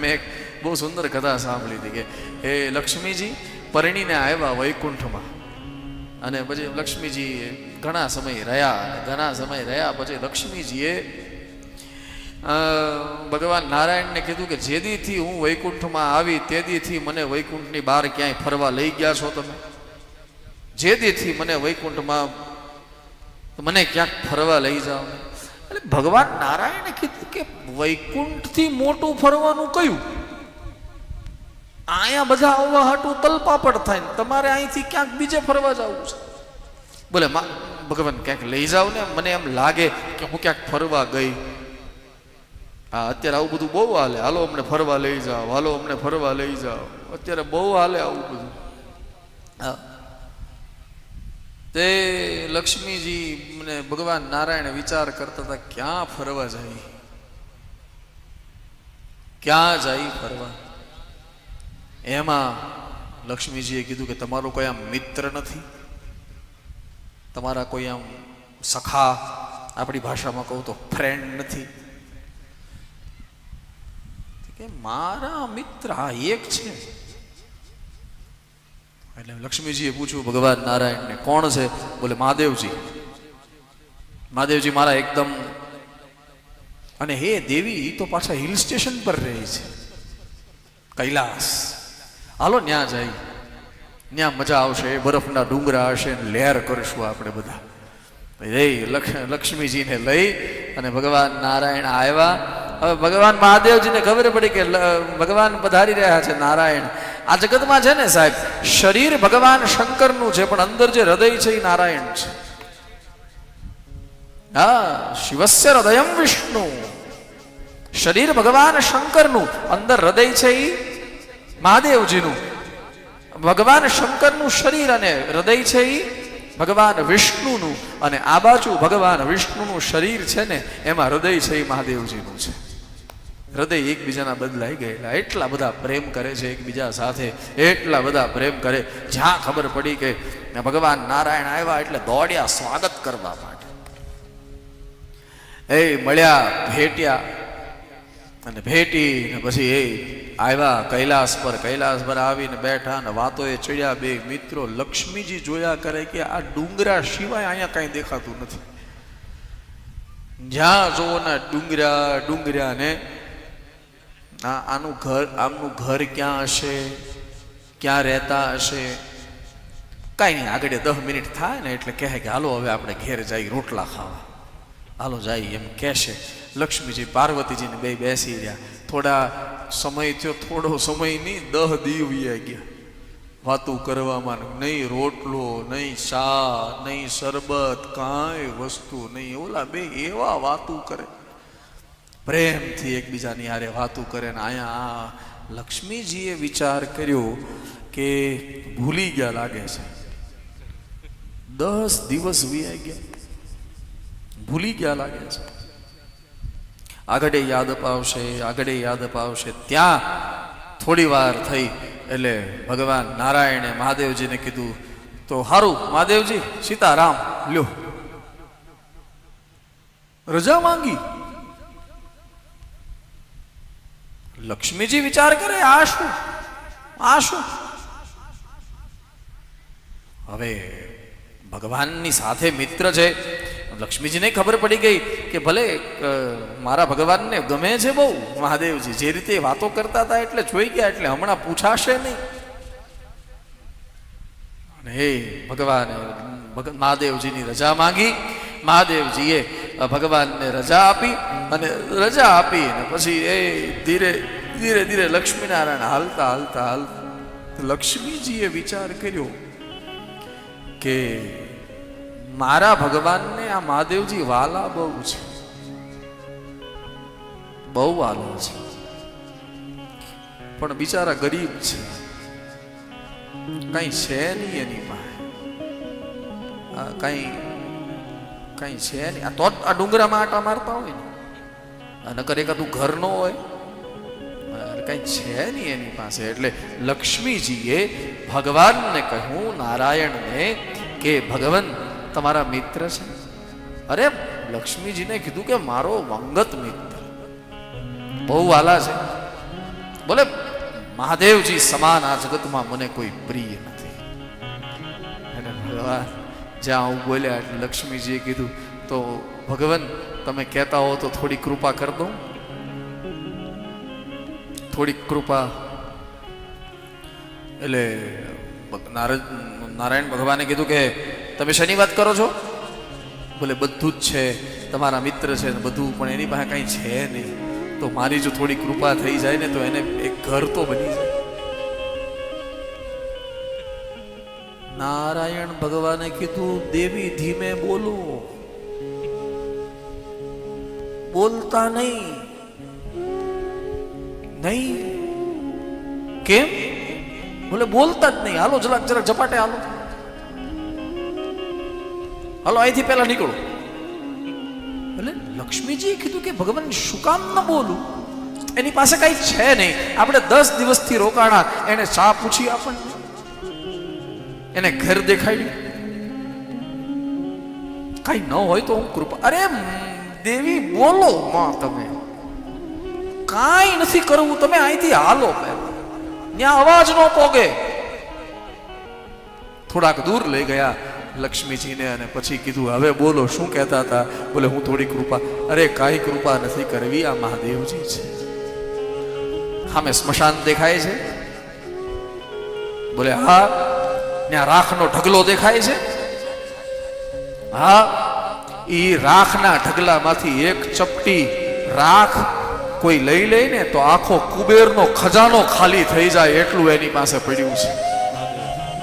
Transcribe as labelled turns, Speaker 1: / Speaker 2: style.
Speaker 1: મેં એક બહુ સુંદર કથા સાંભળી હતી કે એ લક્ષ્મીજી, પરણીને આવ્યા વૈકુંઠમાં. અને પછી લક્ષ્મીજી ઘણા સમય રહ્યા ઘણા સમય રહ્યા પછી લક્ષ્મીજીએ ભગવાન નારાયણને કીધું કે, જેદીથી હું વૈકુંઠમાં આવી તેદીથી મને વૈકુંઠની બહાર ક્યાંય ફરવા લઈ ગયા છો તમે? જેદીથી મને વૈકુંઠમાં મને ક્યાંક ફરવા લઈ જાઓ. એટલે ભગવાન નારાયણે કીધું કે વૈકુંઠથી મોટું ફરવાનું કયું? અહીંયા બધા આવવા હાટું તલપાપડ થાય ને તમારે અહીંથી ક્યાંક બીજે ફરવા જવું છે. બોલે ભગવાન ક્યાંક લઈ જાવ ને, મને એમ લાગે કે હું ક્યાંક ફરવા ગઈ. હા, અત્યારે આવું બધું બહુ હાલે. હાલો, અમને ફરવા લઈ જાઓ. હાલો, અમને ફરવા લઈ જાઓ. અત્યારે બહુ હાલે આવું બધું. હા. તે લક્ષ્મીજી મને ભગવાન નારાયણ વિચાર કરતા હતા, ક્યાં ફરવા જાય? ક્યાં જાય ફરવા? એમાં લક્ષ્મીજીએ કીધું કે તમારો કોઈ આમ મિત્ર નથી? તમારા કોઈ આમ સખા આપણી ભાષામાં કહું તો ફ્રેન્ડ નથી? કે મારા મિત્ર આ એક છે. એટલે લક્ષ્મીજીએ પૂછ્યું, ભગવાન નારાયણને, કોણ છે? બોલે, મહાદેવજી. મહાદેવજી, મારા એકદમ અને હે દેવી તો પાછા હિલ સ્ટેશન પર રહે છે. કૈલાસ. હાલો, ન્યા જાય ત્યાં મજા આવશે, બરફના ડુંગરા હશે ને લહેર કરીશું આપણે બધા. એ લક્ષ્મીજીને લઈ અને ભગવાન નારાયણ આવ્યા. હવે ભગવાન મહાદેવજીને ખબર પડી કે ભગવાન પધારી રહ્યા છે નારાયણ. આ જગતમાં છે ને સાહેબ, શરીર ભગવાન શંકરનું છે, પણ અંદર જે હૃદય છે એ નારાયણ છે. હા શિવસ્ય હૃદયમ વિષ્ણુ શરીર ભગવાન શંકરનું અંદર હૃદય છે એ મહાદેવજીનું ભગવાન શંકરનું શરીર અને હૃદય છે એ ભગવાન વિષ્ણુનું અને આ બાજુ ભગવાન વિષ્ણુનું શરીર છે ને એમાં હૃદય છે એ મહાદેવજીનું છે હૃદય એકબીજાના બદલાઈ ગયેલા, એટલા બધા પ્રેમ કરે છે એકબીજા સાથે, એટલા બધા પ્રેમ કરે, જ્યાં ખબર પડી કે ભગવાન નારાયણ આવ્યા એટલે દોડ્યા સ્વાગત કરવા માટે. એ મળ્યા, ભેટ્યા. અને ભેટી ને પછી એ આવ્યા કૈલાસ પર. કૈલાસ પર આવીને બેઠા ને વાતો એ ચડ્યા બે મિત્રો. લક્ષ્મીજી જોયા કરે કે આ ડુંગરા સિવાય અહીંયા કાંઈ દેખાતું નથી. જ્યાં જોવો ને ડુંગરા ડુંગરા ને, આ આનું ઘર, આમનું ઘર ક્યાં હશે? ક્યાં રહેતા હશે? કાંઈ નહીં, આગળ દસ મિનિટ થાય ને એટલે કહે કે હાલો, હવે આપણે ઘેર જઈ રોટલા ખાવા. હાલો જાય એમ કહેશે. લક્ષ્મીજી, પાર્વતીજીને બે બેસી રહ્યા. થોડા સમય થયો, થોડો સમય નહીં, દહ દીવ્યા ગયા. વાતું કરવામાં નહીં રોટલો, નહીં શા નહીં શરબત, કાંઈ વસ્તુ નહીં. ઓલા બે એવા વાતું કરે. પ્રેમથી એકબીજાની હારે વાતું કરે ને અહીંયા આ લક્ષ્મીજીએ વિચાર કર્યો કે ભૂલી ગયા લાગે છે. દસ દિવસ વીઆઈ ગયા. ભૂલી ગયા લાગે છે. આગળે યાદ અપાવશે આગળે યાદ અપાવશે ત્યાં થોડી વાર થઈ એટલે ભગવાન નારાયણે મહાદેવજીને કીધું, તો હારું, મહાદેવજી, સીતારામ, લ્યો. રજા માંગી. લક્ષ્મીજી વિચાર કરે, આ શું? આ શું? હવે ભગવાનની સાથે મિત્ર છે લક્ષ્મીજીને ખબર પડી ગઈ કે ભલે મારા ભગવાનને ગમે છે બહુ મહાદેવજી, જે રીતે વાતો કરતા હતા એટલે જોઈ ગયા એટલે હમણાં પૂછાશે નહીં. અને હે ભગવાને, ભગ- મહાદેવજીની રજા માંગી. મહાદેવજીએ ભગવાનને રજા આપી અને રજા આપી અને પછી એ ધીરે ધીરે ધીરે લક્ષ્મીનારાયણ હાલતા હાલતા હાલતા લક્ષ્મીજીએ વિચાર કર્યો કે મારા ભગવાનને આ મહાદેવજી વાલા બહુ છે. બહુ વાલા છે. પણ બિચારા ગરીબ છે. કઈ છે નહીં એની પાસે. કઈ કઈ છે નહીં. આ તો આ ડુંગરામાં આટા મારતા હોય ને. નકર ઘર નો હોય. કઈ છે નહીં એની પાસે. એટલે લક્ષ્મીજીએ ભગવાનને કહ્યું, નારાયણને કે ભગવાન તમારા મિત્ર છે? અરે, લક્ષ્મીજીને કીધું કે મારો વંગત મિત્ર. બહુ વાલા છે. બોલે, મહાદેવજી સમાન આ જગતમાં મને કોઈ પ્રિય નથી. અને ભગવાન, જ્યાં હું બોલ્યા એટલે લક્ષ્મીજીએ કીધું, તો ભગવાન, તમે કહેતા હો તો થોડી કૃપા કર દઉં. થોડી કૃપા. એટલે નારાયણ ભગવાને કીધું કે તમે શેની વાત કરો છો? બોલે બધું જ છે, તમારા મિત્ર છે ને બધું, પણ એની પાસે કાંઈ છે નહીં. તો મારી જો થોડી કૃપા થઈ જાય ને, તો એને એક ઘર તો બની જાય. નારાયણ ભગવાને કીધું, દેવી ધીમે બોલો. બોલતા નહીં. નહીં. કેમ? બોલે બોલતા જ નહીં. હાલો જરાક જરાક ઝપાટે, હાલો. હાલો અહીંથી પહેલા નીકળો. એટલે લક્ષ્મીજીએ કીધું કે ભગવાન શું કામ ન બોલું? એની પાસે કઈ છે નહીં. આપણે દસ દિવસથી રોકાણા. એને ચા પૂછી આપણને. એને ઘર દેખાડ્યું. કઈ ન હોય તો હું કૃપા અરે દેવી બોલો માં તમે. કાંઈ નથી કરવું. તમે અહીંથી હાલો ત્યાં અવાજ ન પોગે. થોડાક દૂર લઈ ગયા. લક્ષ્મીજીને અને પછી કીધું, હવે બોલો, શું કહેતા હતા? બોલે, હું થોડી કૃપા. અરે, કાંઈ કૃપા નથી કરવી, આ મહાદેવજી છે. સામે સ્મશાન દેખાય છે? બોલે, હા. ત્યાં રાખનો ઢગલો દેખાય છે? હા. એ રાખના ઢગલામાંથી એક ચપટી રાખ કોઈ લઈ લે ને, તો આખો કુબેરનો ખજાનો ખાલી થઈ જાય, એટલું એની પાસે પડ્યું છે.